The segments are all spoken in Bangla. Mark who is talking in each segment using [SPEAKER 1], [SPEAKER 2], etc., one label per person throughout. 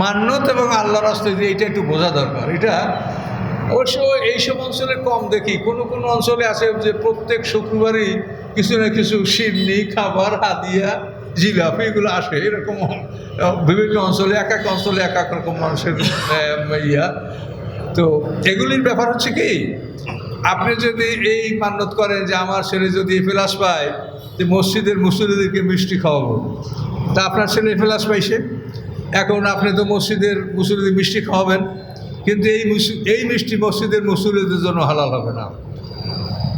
[SPEAKER 1] মান্যত এবং আল্লাহর রাস্তে দিয়ে এটা একটু বোঝা দরকার। এটা অবশ্য এইসব অঞ্চলে কম দেখি। কোনো কোনো অঞ্চলে আছে যে প্রত্যেক শুক্রবারই কিছু না কিছু সিন্নি, খাবার, হাদিয়া, জিলাপি এগুলো আসে। এরকম বিভিন্ন অঞ্চলে, এক এক অঞ্চলে এক এক রকম মানুষের ইয়া। তো এগুলির ব্যাপার হচ্ছে কি, আপনি যদি এই মান্যত করেন যে আমার ছেলে যদি ফেলাস পায় যে মসজিদের মুসলিদেরকে মিষ্টি খাওয়াবো। তা আপনার ছেলে ফেলাস পাইছে? এখন আপনি তো মসজিদের মুসলিদের মিষ্টি খাওয়াবেন, কিন্তু এই এই মিষ্টি মসজিদের মুসলিদের জন্য হালাল হবে না।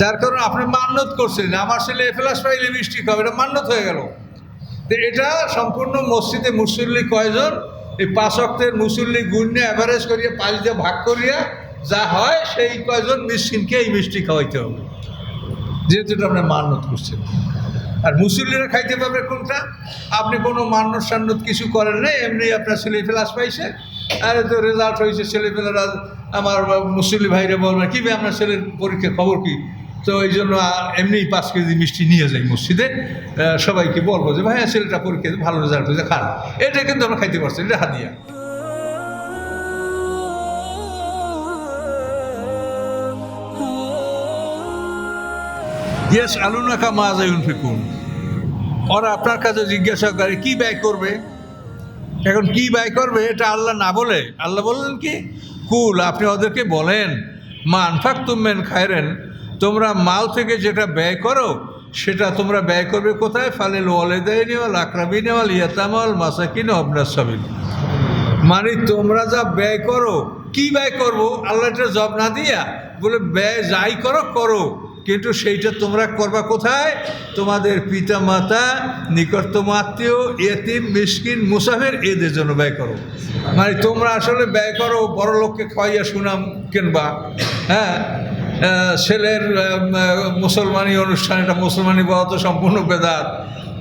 [SPEAKER 1] যার কারণে আপনি মান্যত করছেন, আমার ছেলে এফেলাস পাইলে মিষ্টি খাবে, এটা মান্যত হয়ে গেল। তো এটা সম্পূর্ণ মসজিদে মুসল্লি কয়জন, এই পাঁচ অক্টের মুসল্লি গুণ্যে অ্যাভারেজ করিয়া পাঁচ দিয়ে ভাগ করিয়া যা হয় সেই কয়জন মিষ্টিনকে এই মিষ্টি খাওয়াইতে হবে। যেহেতু এটা আপনি মান্যত করছেন। আর মুসল্লিরা খাইতে পারবে কোনটা? আপনি কোনো মান্যত সান্নত কিছু করেন না এমনি আপনার ছেলে ফেলাস পাইছে? আর তো রেজাল্ট হয়েছে ছেলেপেলেরা আমার মুসল্লি ভাইরা বলবে, কি আপনার ছেলের পরীক্ষা খবর কি? তো এই জন্য এমনি পাঁচ কেজি মিষ্টি নিয়ে যাই মসজিদে। সবাইকে বলব যে, ভাইয়া, ছেলেটা পরীক্ষা ভালো রেজাল্ট হয়েছে, খান। এটা কিন্তু আমরা খাইতে পারছি এটা হাদিয়া। ইয়েস আলুনাকা মাজাইন ফিকুন ওরা আপনার কাছে জিজ্ঞাসা করে কি ব্যয় করবে এখন কি ব্যয় করবে এটা আল্লাহ না বলে আল্লাহ বললেন কি কুল আপনি ওদেরকে বলেন মা আনফাক তুমেন খায়রেন তোমরা মাল থেকে যেটা ব্যয় করো সেটা তোমরা ব্যয় করবে কোথায় ফালিল ওয়ালেদাই নেওয়াল আকরাবি নেওয়াল ইয়াতামাল মাসাকিন আপনার সাবিল মানে তোমরা যা ব্যয় করো কি ব্যয় করব আল্লাহ এটা জব না দিয়া বলে ব্যয় যাই করো করো কিন্তু সেইটা তোমরা করবা কোথায়? তোমাদের পিতা মাতা নিকটতম আত্মীয়, এতিম, মিসকিন, মুসাফের, এদের জন্য ব্যয় করো। মানে তোমরা আসলে ব্যয় করো, বড় লোককে খাওয়াইয়া সুনাম কিনবা। হ্যাঁ? ছেলের মুসলমানি অনুষ্ঠান এটা মুসলমানি বলা তো সম্পূর্ণ বেদাত।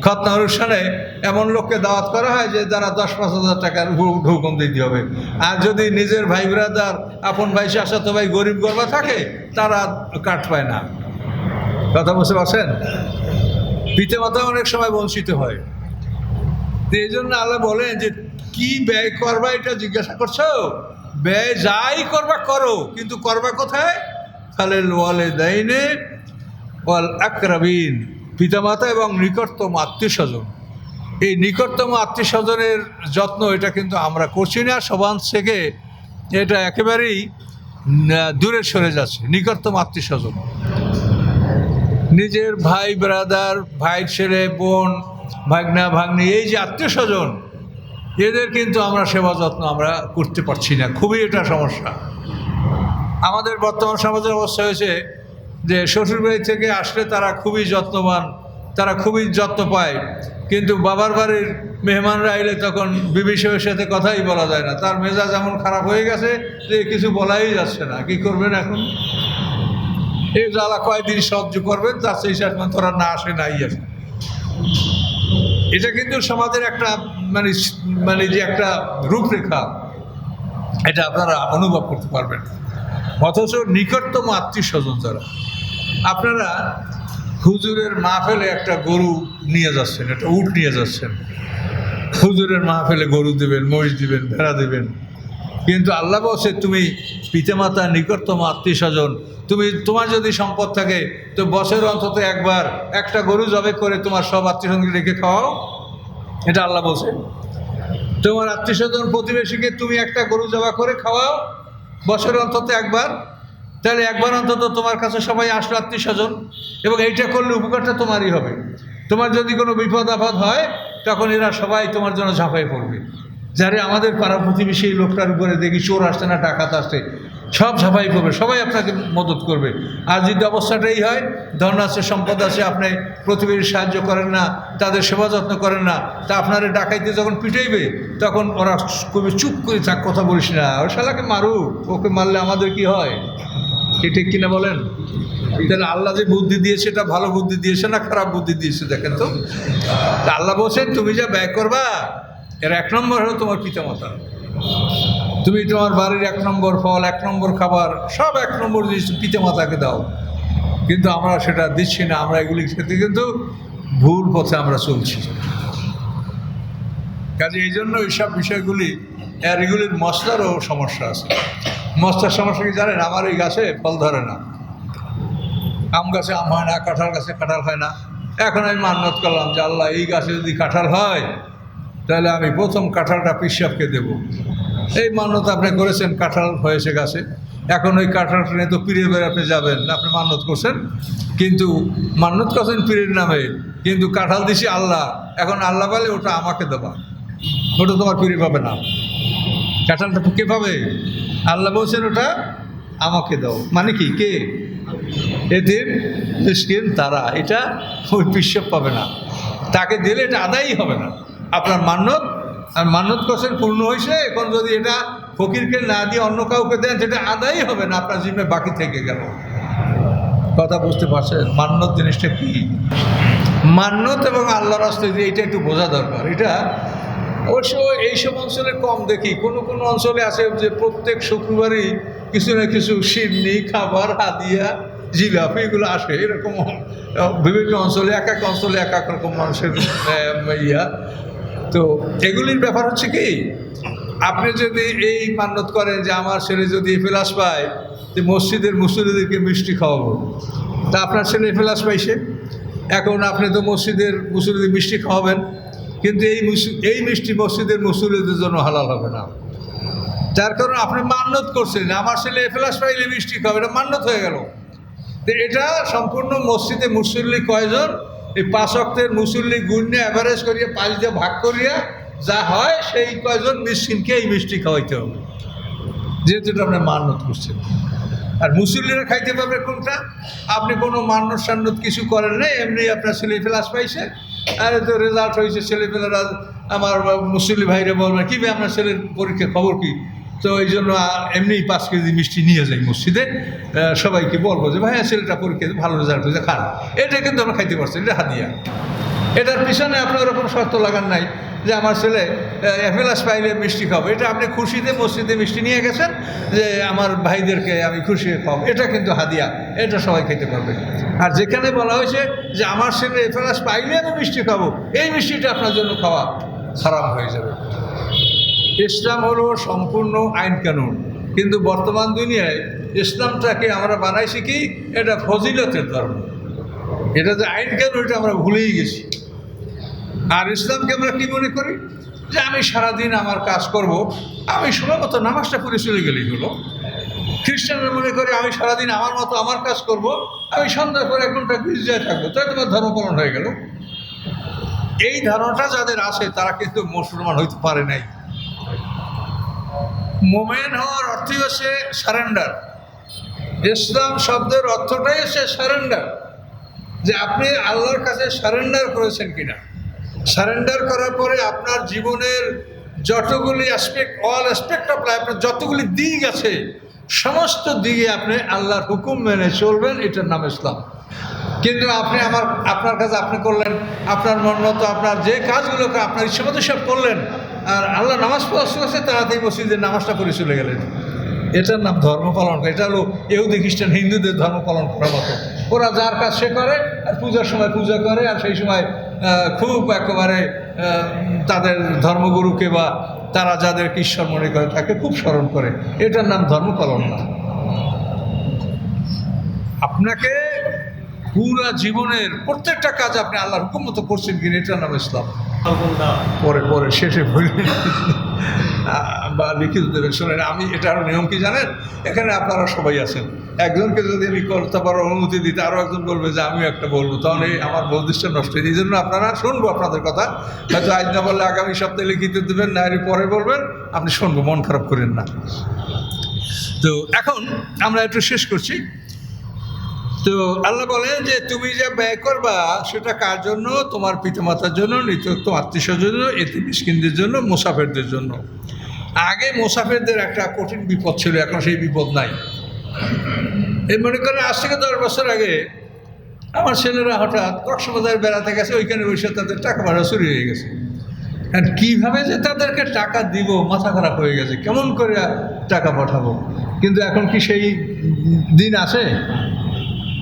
[SPEAKER 1] খতনা অনুষ্ঠানে এমন লোককে দাওয়াত করা হয় যে যারা দশ, পাঁচ হাজার টাকার হুকুম দিতে হবে। আর যদি নিজের ভাই ব্রাদার আপন ভাই শাসাতো ভাই গরিব গর্বা থাকে, তারা কাঠ পায় না। কথা বুঝতে পারছেন পিতা মাতা অনেক সময় বঞ্চিত হয়। তো এই জন্য আল্লাহ বলেন যে, কি ব্যয় করবা এটা জিজ্ঞাসা করছ? ব্যয় যাই করবা করো, কিন্তু করবা কোথায়? তাহলে ওয়ালে দাইনে ওয়াল আকরাবিন। পিতামাতা এবং নিকটতম আত্মীয় স্বজন এই নিকটতম আত্মীয় স্বজনের যত্ন এটা কিন্তু আমরা করছি না সবান থেকে এটা একেবারেই দূরে সরে যাচ্ছে, নিকটতম আত্মীয় স্বজন নিজের ভাই ব্রাদার ভাই ছেলে, বোন, ভাগনা, ভাগ্নি, এই যে আত্মীয় স্বজন, এদের কিন্তু আমরা সেবা যত্ন আমরা করতে পারছি না। খুবই এটা সমস্যা। আমাদের বর্তমান সমাজের অবস্থা হয়েছে যে শ্বশুরবাড়ি থেকে আসলে তারা খুবই যত্নবান, তারা খুবই যত্ন পায়। কিন্তু বাবার বাড়ির মেহমানরা এলে তখন বিবি সাহেবের সাথে কথাই বলা যায় না। তার মেজাজ এমন খারাপ হয়ে গেছে যে কিছু বলাই যাচ্ছে না। কি করবেন এখন? এই জ্বালা কয়দিন সহ্য করবেন? তার সেই সাথে তোরা না আসে, নাই আসে। এটা কিন্তু সমাজের একটা মানে মানে যে একটা রূপরেখা, এটা আপনারা অনুভব করতে পারবেন। অথচ নিকটতম আত্মীয় স্বজন যারা, আপনারা হুজুরের মাহফেলে একটা গরু নিয়ে যাচ্ছেন, একটা উট নিয়ে যাচ্ছেন। হুজুরের মাহফেলে গরু দেবেন, মহিষ দেবেন, ভেড়া দেবেন। কিন্তু আল্লাহ বলছে, তুমি পিতামাতা, নিকটতম আত্মীয় স্বজন তুমি, তোমার যদি সম্পদ থাকে, তো বছর অন্তত একবার একটা গরু জবে করে তোমার সব আত্মীয় স্বজনকে রেখে খাওয়াও। এটা আল্লাহ বলছে তোমার আত্মীয় স্বজন প্রতিবেশীকে তুমি একটা গরু জবা করে খাওয়াও বছরে অন্তত একবার। তাহলে একবার অন্তত তোমার কাছে সবাই আসলো আত্মীয় স্বজন এবং এইটা করলে উপকারটা তোমারই হবে। তোমার যদি কোনো বিপদ আপদ হয়, তখন এরা সবাই তোমার জন্য ঝাঁপাই পড়বে। যারে আমাদের পাড়া প্রতিবেশী লোকটার উপরে দেখি চোর আসছে না, ডাকাত আসছে, সব ঝাঁপাই করবে, সবাই আপনাকে মদত করবে। আর যদি অবস্থাটাই হয় ধন আছে, সম্পদ আছে, আপনি প্রতিবেশী সাহায্য করেন না, তাদের সেবা যত্ন করেন না, তা আপনার ডাকাইতে যখন পিটাইবে, তখন ওরা কবি চুপ করে থাক, কথা বলিস না। ওর শালাকে মারুক ওকে মারলে আমাদের কি হয়? কি ঠিক কিনা বলেন? তাহলে আল্লাহ যে বুদ্ধি দিয়েছে, এটা ভালো বুদ্ধি দিয়েছে না খারাপ বুদ্ধি দিয়েছে, দেখেন তো আল্লাহ বলছেন, তুমি যা ব্যয় করবা এর এক নম্বর হলো তোমার পিতামাতা। তুমি তোমার বাড়ির এক নম্বর ফল, এক নম্বর খাবার, সব এক নম্বর জিনিস পিতামাতাকে দাও। কিন্তু আমরা সেটা দিচ্ছি না, আমরা এগুলি খেতে কিন্তু ভুল পথে আমরা চলছি। কাজে এই জন্য এইসব বিষয়গুলি আর এগুলির মশলারও সমস্যা আছে। মশলার সমস্যা কি জানেন? আমার এই গাছে ফল ধরে না। আম গাছে আম হয় না, কাঁঠাল গাছে কাঁঠাল হয় না। এখন আমি মান্যত করলাম যে আল্লাহ, এই গাছে যদি কাঁঠাল হয় তাহলে আমি প্রথম কাঁঠালটা পিসাবকে দেব। এই মান্যত আপনি করেছেন, কাঁঠাল হয়েছে গাছে। এখন ওই কাঁঠালটা নিয়ে তো পীরের বেড়ে আপনি যাবেন, আপনি মান্যত করছেন। কিন্তু মান্যত করছেন পীরের নামে, কিন্তু কাঁঠাল দিছি আল্লাহ। এখন আল্লাহ বলে ওটা আমাকে দেবা। ওটা তোমার পীরে পাবে না। কাঁঠালটা কে পাবে? আল্লাহ বলছেন ওটা আমাকে দাও। মানে কি? কে? এদের তারা। এটা ওই পাবে না। তাকে দিলে এটা আদায়ই হবে না। আপনার মান্যত, আর মান্যত করছেন পূর্ণ হয়েছে, এখন যদি এটা ফকিরকে না দিয়ে অন্য কাউকে দেন, সেটা আদায় হবে না, আপনার জিম্মে বাকি থেকে গেল। কথা বুঝতে পারছেন? মান্যত জিনিসটা কি? মান্যত এবং আল্লাহর রাস্তে যে এটা একটু বোঝা দরকার। এটা অবশ্য এইসব অঞ্চলে কম দেখি। কোনো কোনো অঞ্চলে আছে যে প্রত্যেক শুক্রবারই কিছু না কিছু সিন্নি, খাবার, হাদিয়া, জিলাপি এগুলো আসে। এরকম বিভিন্ন অঞ্চলে, এক এক অঞ্চলে এক এক রকম মানুষের ইয়া। তো এগুলির ব্যাপার হচ্ছে কি, আপনি যদি এই মান্যত করেন যে আমার ছেলে যদি এফেলাস পায় যে মসজিদের মুসলিদেরকে মিষ্টি খাওয়াবো, তা আপনার ছেলে এফেলাস পাইছে এখন আপনি তো মসজিদের মুসলিদের মিষ্টি খাওয়াবেন, কিন্তু এই এই মিষ্টি মসজিদের মুসলিদের জন্য হালাল হবে না। যার কারণে আপনি মান্যত করছেন, আমার ছেলে এফেলাস পাইলে মিষ্টি খাবে এটা মান্যত হয়ে গেল। এটা সম্পূর্ণ মসজিদে মুসল্লি কয়জন এই পাঁচ অক্টের মুসল্লি গুণ্যে অ্যাভারেজ করিয়ে পাঁচ দিয়ে ভাগ করিয়া যা হয় সেই কয়জন মিষ্টিনকে এই মিষ্টি খাওয়াইতে হবে। যেহেতু এটা আপনি মান্যত করছেন। আর মুসল্লিরা খাইতে পারবে কোনটা? আপনি কোনো মান্য সান্নত কিছু করেন নাই, এমনি আপনার ছেলে ফেলাস পাইছে। আরে তো রেজাল্ট হয়েছে ছেলে ছেলেপেলেরা আমার মুসল্লি ভাইরা বলবেন কি আপনার ছেলের পরীক্ষা খবর কি? তো এই জন্য এমনি পাঁচ কেজি মিষ্টি নিয়ে যাই মসজিদে। সবাইকে বলব যে ভাই ছেলেটা পরীক্ষা ভালো রেজাল্ট হয়েছে, খান। এটা কিন্তু আমরা খাইতে পারছি, এটা হাদিয়া। এটার পিছনে আপনার ওরকম শর্ত লাগান নাই যে, আমার ছেলে এফেলাস পাইলে মিষ্টি খাব। এটা আপনি খুশিতে মসজিদে মিষ্টি নিয়ে গেছেন যে, আমার ভাইদেরকে আমি খুশি খাব এটা কিন্তু হাদিয়া, এটা সবাই খেতে পারবে। আর যেখানে বলা হয়েছে যে, আমার ছেলে এফেলাস পাইলে আমি মিষ্টি খাব, এই মিষ্টিটা আপনার জন্য খাওয়া খারাপ হয়ে যাবে। ইসলাম হলো সম্পূর্ণ আইন কানুন। কিন্তু বর্তমান দুনিয়ায় ইসলামটাকে আমরা বানাইছি কি? এটা ফজিলতের ধর্ম। এটা যে আইন কানুন, এটা আমরা ভুলেই গেছি। আর ইসলামকে আমরা কি মনে করি? যে আমি সারাদিন আমার কাজ করব, আমি সময় মতো নামাজটা করে চলে গেলেই হলো। খ্রিস্টানরা মনে করে, আমি সারাদিন আমার মতো আমার কাজ করব, আমি সন্ধ্যার পরে এক ঘণ্টা গির্জায় থাকব। তাই তোমার ধর্ম পালন হয়ে গেল। এই ধারণাটা যাদের আছে, তারা কিন্তু মুসলমান হইতে পারে নাই। মোমেন হওয়ার অর্থই হচ্ছে সারেন্ডার ইসলাম শব্দের অর্থটাই হচ্ছে সারেন্ডার যে আপনি আল্লাহর কাছে সারেন্ডার করেছেন কিনা। সারেন্ডার করার পরে আপনার জীবনের যতগুলি aspect all aspect of life যতগুলি দিক আছে, সমস্ত দিকে আপনি আল্লাহর হুকুম মেনে চলবেন, এটার নাম ইসলাম। কিন্তু আপনি আমার, আপনার কাছে আপনি করলেন, আপনার মন মতো, আপনার যে কাজগুলোকে আপনার ইচ্ছে মতো সব করলেন আর আল্লাহ নামাজ পড়া আছে তাড়াতাড়ি মসজিদের নামাজটা করে চলে গেলেন। এটার নাম ধর্ম পালন করা। এটা হলো ইহুদি, খ্রিস্টান, হিন্দুদের ধর্ম পালন করার মতো। ওরা যার কাজ সে করে, আর পূজার সময় পূজা করে, আর সেই সময় খুব একেবারে তাদের ধর্মগুরুকে বা তারা যাদের ঈশ্বর মনে করে তাকে খুব স্মরণ করে। এটার নাম ধর্ম পালন না। আপনাকে পুরা জীবনের প্রত্যেকটা কাজ আপনি আল্লাহর হুকুম মতো করছেন কিনা এটার নাম ইসলাম। পরে পরে শেষে বললেন বা লিখিত দেবেন শোনেন আমি এটার নিয়ম কি জানেন? এখানে আপনারা সবাই আছেন। একজনকে যদি আমি করতে পারার অনুমতি দিতে আরও একজন বলবে যে আমিও একটা বলব। তাহলে আমার বৌদিষ্ট নষ্ট। হয়ে এই জন্য আপনারা শুনব আপনাদের কথা। হয়তো আজ না বললে আগামী সপ্তাহে লিখিত দেবেন না পরে বলবেন। আপনি শুনব মন খারাপ করেন না। তো এখন আমরা একটু শেষ করছি। তো আল্লাহ বলেন যে তুমি যা ব্যয় করবা, সেটা কার জন্য? তোমার পিতামাতার জন্য নিত্যত্ব আত্মীয় জন্য, এতে মিসকিনদের জন্য, মুসাফেরদের জন্য। আগে মুসাফেরদের একটা কঠিন বিপদ ছিল, এখন সেই বিপদ নাই। এই মনে করেন, আজ থেকে দশ বছর আগে আমার ছেলেরা হঠাৎ কক্সবাজার বেড়াতে গেছে, ওইখানে বসে তাদের টাকা ভাড়া চুরি হয়ে গেছে। আর কীভাবে যে তাদেরকে টাকা দিব, মাথা খারাপ হয়ে গেছে, কেমন করে টাকা পাঠাবো? কিন্তু এখন কি সেই দিন আসে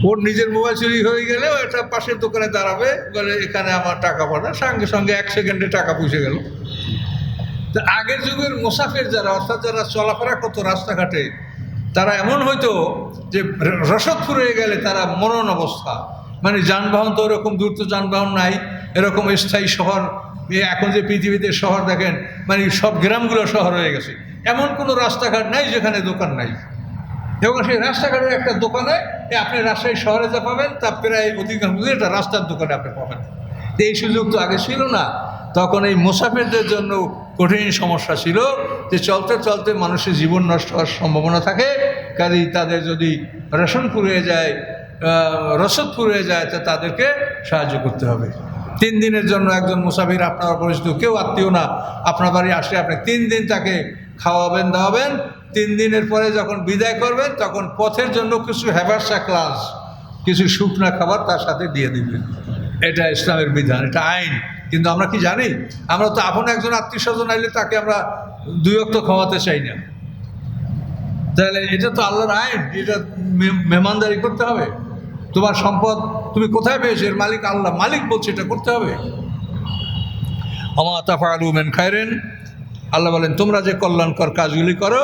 [SPEAKER 1] ওর নিজের মোবাইল চুরি হয়ে গেলেও একটা পাশের দোকানে দাঁড়াবে, বলে এখানে আমার টাকা পাঠা সঙ্গে সঙ্গে এক সেকেন্ডে টাকা পৌঁছে গেল। তো আগের যুগের মোসাফের যারা, অর্থাৎ যারা চলাফেরা করতো রাস্তাঘাটে, তারা এমন হয়তো যে রসদ ফুরিয়ে গেলে তারা মরণ অবস্থা। মানে যানবাহন তো ওরকম, দূর তো যানবাহন নাই, এরকম স্থায়ী শহর। এখন যে পৃথিবীতে শহর দেখেন মানে সব গ্রামগুলো শহর হয়ে গেছে। এমন কোনো রাস্তাঘাট নাই যেখানে দোকান নাই। এবং সেই রাস্তাঘাটের একটা দোকানে এ আপনি রাজশাহী শহরে যা পাবেন, তা প্রায় অধিকাংশ একটা রাস্তার দোকানে আপনি পাবেন। এই সুযোগ তো আগে ছিল না। তখন এই মুসাফিরদের জন্য কঠিন সমস্যা ছিল যে চলতে চলতে মানুষের জীবন নষ্ট হওয়ার সম্ভাবনা থাকে। কাজেই তাদের যদি রেশন ফুরিয়ে যায় রসদ ফুরিয়ে যায়, তা তাদেরকে সাহায্য করতে হবে। তিন দিনের জন্য একজন মুসাফির আপনার পরিচিত কেউ আত্মীয় না। আপনার বাড়ি আসলে আপনি তিন দিন তাকে খাওয়াবেন, দাওয়াবেন তিন দিনের পরে যখন বিদায় করবেন তখন পথের জন্য কিছু হ্যাভার্সা ক্লাস কিছু শুকনা খাবার তার সাথে দিয়ে দিবেন এটা ইসলামের বিধান, এটা আইন। কিন্তু আমরা কি জানি? আমরা তো আপন একজন আত্মীয় স্বজন আইলে তাকে আমরা দুই অক্ত খাওয়াতে চাই না। তাহলে এটা তো আল্লাহর আইন, এটা মেহমানদারি করতে হবে। তোমার সম্পদ তুমি কোথায় পেয়েছ? এর মালিক আল্লাহ, মালিক বলছে এটা করতে হবে। অমা তাফালু মেন খায়রেন আল্লাহ বলেন, তোমরা যে কল্যাণকর কাজগুলি করো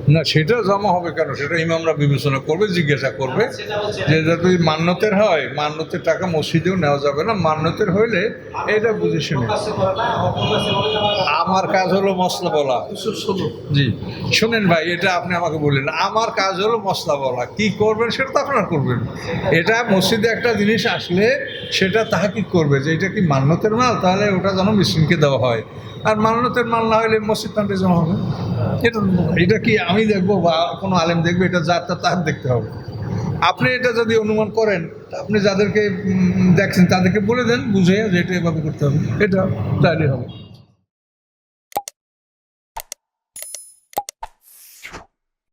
[SPEAKER 1] না সেটা জমা হবে কেন? সেটা ইমামরা বিবেচনা করবে জিজ্ঞাসা করবে
[SPEAKER 2] হচ্ছে
[SPEAKER 1] যে যদি মান্যতের হয় মান্যতের টাকা মসজিদেও নেওয়া যাবে না মান্যতের হইলে এটা বুঝে শুনে।
[SPEAKER 2] আমার
[SPEAKER 1] কাজ হলো মশলা বলা। জি। শোনেন ভাই এটা আপনি আমাকে বললেন আমার কাজ হলো মশলা বলা। কি করবেন সেটা তো আপনার করবেন। এটা মসজিদে একটা জিনিস আসলে সেটা তাহা কি করবে যে এটা কি মান্যতের মাল? তাহলে ওটা যেন মিসকিনকে দেওয়া হয়। আর মান্যতের মাল না হলে মসজিদ তান্ডে জমা হবে। এটা এটা কি আমি দেখব বা কোনো আলেম দেখবে? এটা যার, তার তার দেখতে হবে। আপনি এটা যদি অনুমান করেন, আপনি যাদেরকে দেখছেন, তাদেরকে বলে দেন, বুঝে যে এটা এভাবে করতে হবে। এটা তাহলে হবে।